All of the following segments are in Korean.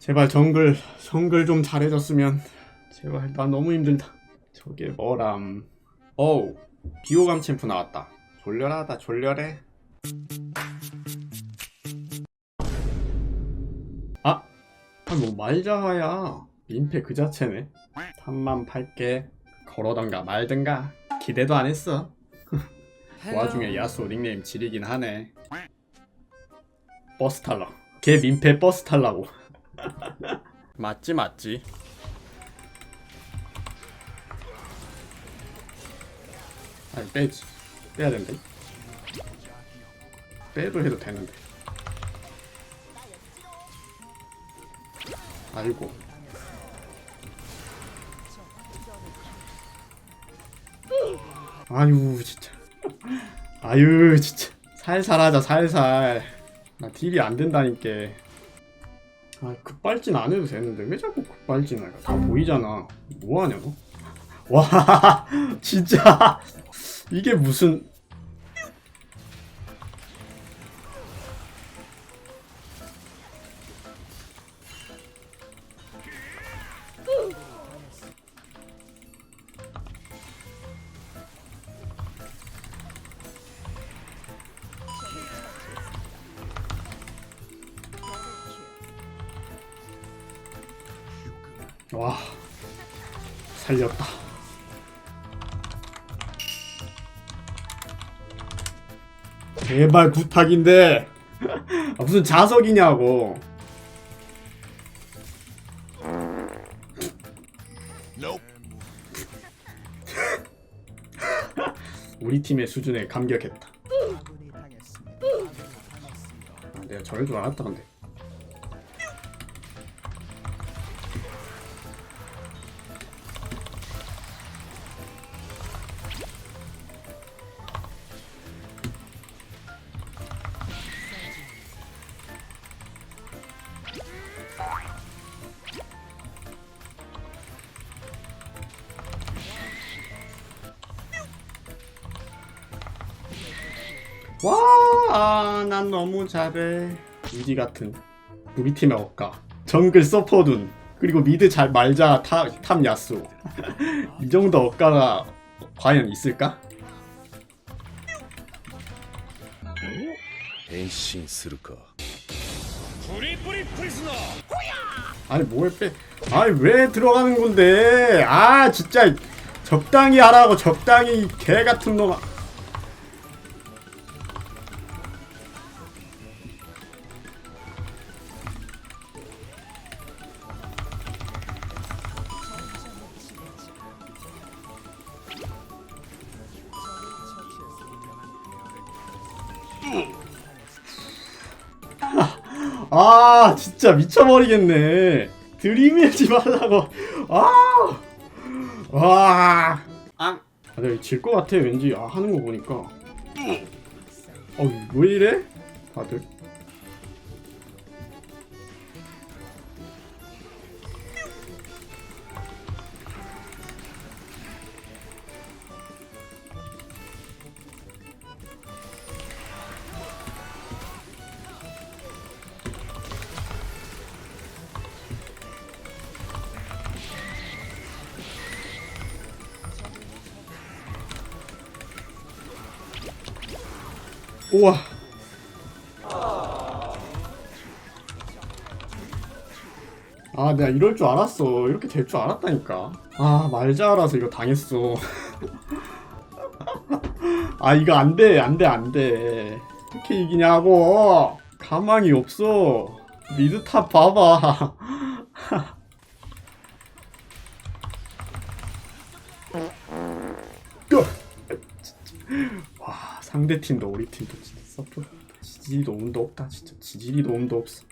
제발 정글 정글 좀 잘해줬으면. 제발 나 너무 힘들다. 저게 뭐람. 어우 비호감 챔프 나왔다. 졸려라다 졸려래 아! 아뭐 말자야. 민폐 그 자체네. 탑만 팔게. 걸어던가 말든가. 기대도 안 했어. 그 와중에 야수 닉네임 지리긴 하네. 버스 탈락. 걔 민폐 버스 탈라고 맞지 맞지. 아니 빼지. 빼야 된대? 빼도 해도 되는데. 아이고. 아유 진짜. 아유 진짜. 살살 하자 살살. 나 딜이 안 된다니까 아 급발진 안 해도 되는데 왜 자꾸 급발진을 다 보이잖아. 뭐하냐 너? 와 진짜. 이게 무슨 와 살렸다. 제발 부탁인데. 아, 무슨 자석이냐고. 우리 팀의 수준에 감격했다. 아, 내가 저럴 줄 알았다 근데 와, 아, 난 너무 잘해. 유지 같은 우리 팀의 억가. 정글 서퍼둔. 그리고 미드 잘 말자 탑, 탑 야수. 이 정도 억가가 과연 있을까? 変身するか 아니 뭘 빼? 아니 왜 들어가는 건데? 아 진짜 적당히 하라고 적당히 개 같은 놈아. 아 진짜 미쳐버리겠네. 들이밀지 말라고. 아! 아와. 아, 아 내가 질것 같아 왠지. 아 하는 거 보니까. 어왜 이래? 다들 우와. 아 내가 이럴 줄 알았어. 이렇게 될 줄 알았다니까. 아 말자 알아서 이거 당했어. 아 이거 안돼 안돼 안돼. 어떻게 이기냐고. 가망이 없어. 미드탑 봐봐. 와 상대 팀도 우리 팀도 진짜 서포 지지리도 운도 없다 진짜 지지리도 운도 없어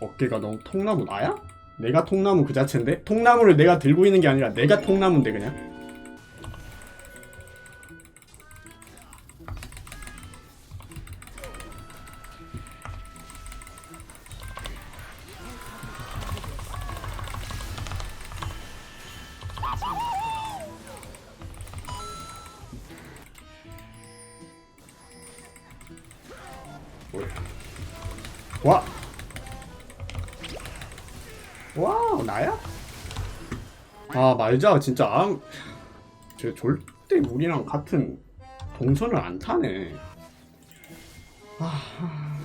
어깨가 너무 통나무 나야? 내가 통나무 그 자체인데? 통나무를 내가 들고 있는 게 아니라 내가 통나무인데 그냥 와. 와우 나야? 아 말자 진짜. 암... 저 절대 우리랑 같은 동선을 안 타네. 아...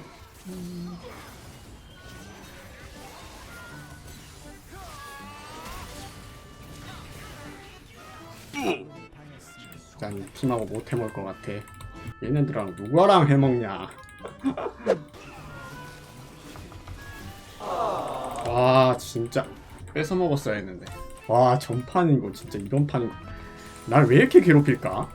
난 팀하고 못 해먹을 것 같아. 얘네들랑 누구랑 해먹냐 와 진짜. 뺏어 먹었어야 했는데. 와 전판이고 진짜 이번 판이고 날왜 이렇게 괴롭힐까?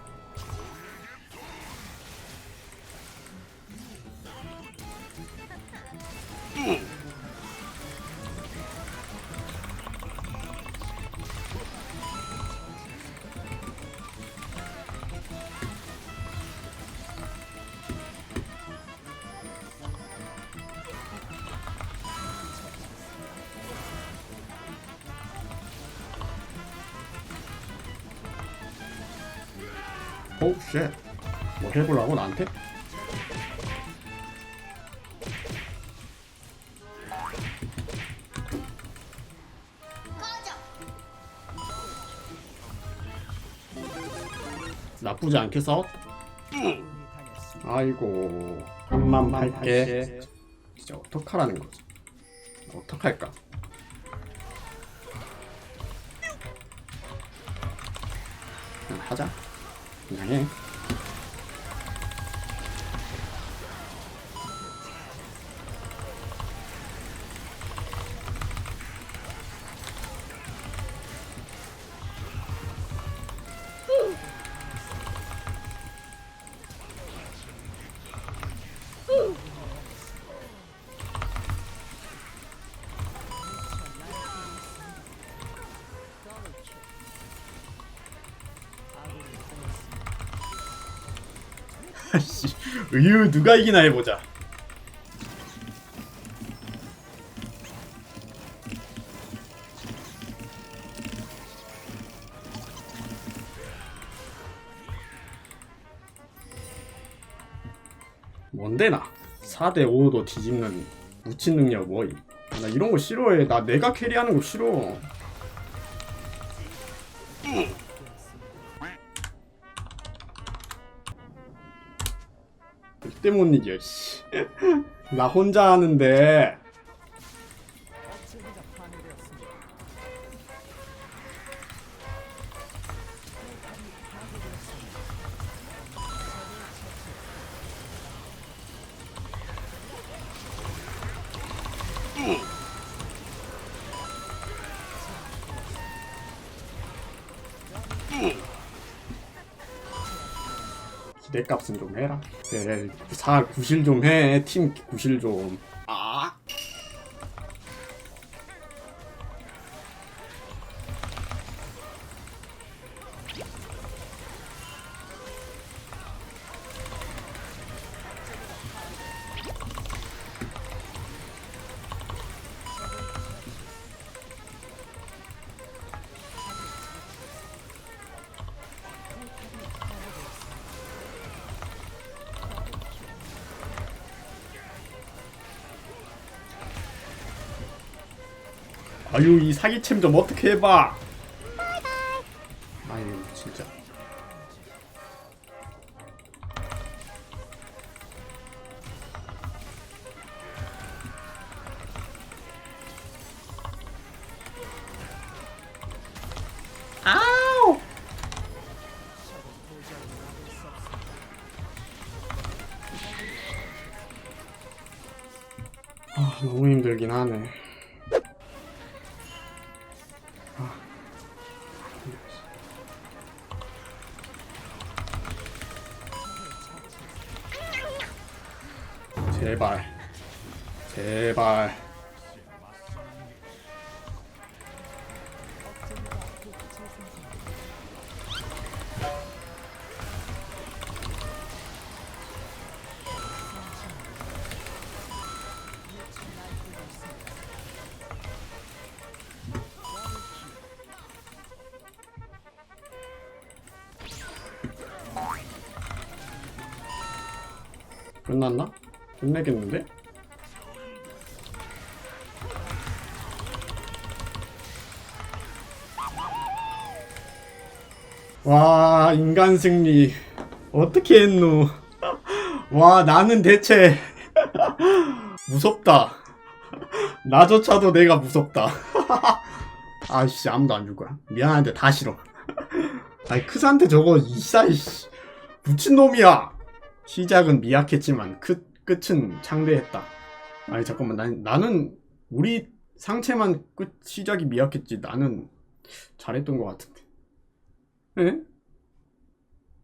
오우 쉣. 뭐 해보려고 나한테? 나쁘지 않게 싸웠다. 아이고 한만 팔게. 진짜 어떡하라는 거지? 어떡할까? 하자. 그냥 씨, 으유 누가 이기나 해보자. 뭔데 나? 4대 5도 뒤집는 묻힌 능력 뭐이? 나 이런 거 싫어해. 나 내가 캐리하는 거 싫어. 절대 못 이겨 씨. 나 혼자 하는데 기 대값은 좀 해라. 그래, 사 구실 좀 해. 팀 구실 좀. 아유 이 사기챔 좀 어떻게 해봐. 아유 진짜. 아 너무 힘들긴 하네. 제발. 제발 끝났나? 끝내겠는데? 와 인간 승리. 어떻게 했노? 와 나는 대체 무섭다. 나조차도 내가 무섭다. 아씨 아무도 안 줄 거야. 미안한데 다 싫어. 아니 크산테 저거 이싸이 미친놈이야. 시작은 미약했지만 끝, 끝은 창대했다. 아니 잠깐만. 난, 나는 우리 상체만 끝 시작이 미약했지. 나는 잘했던 것 같은데. 에?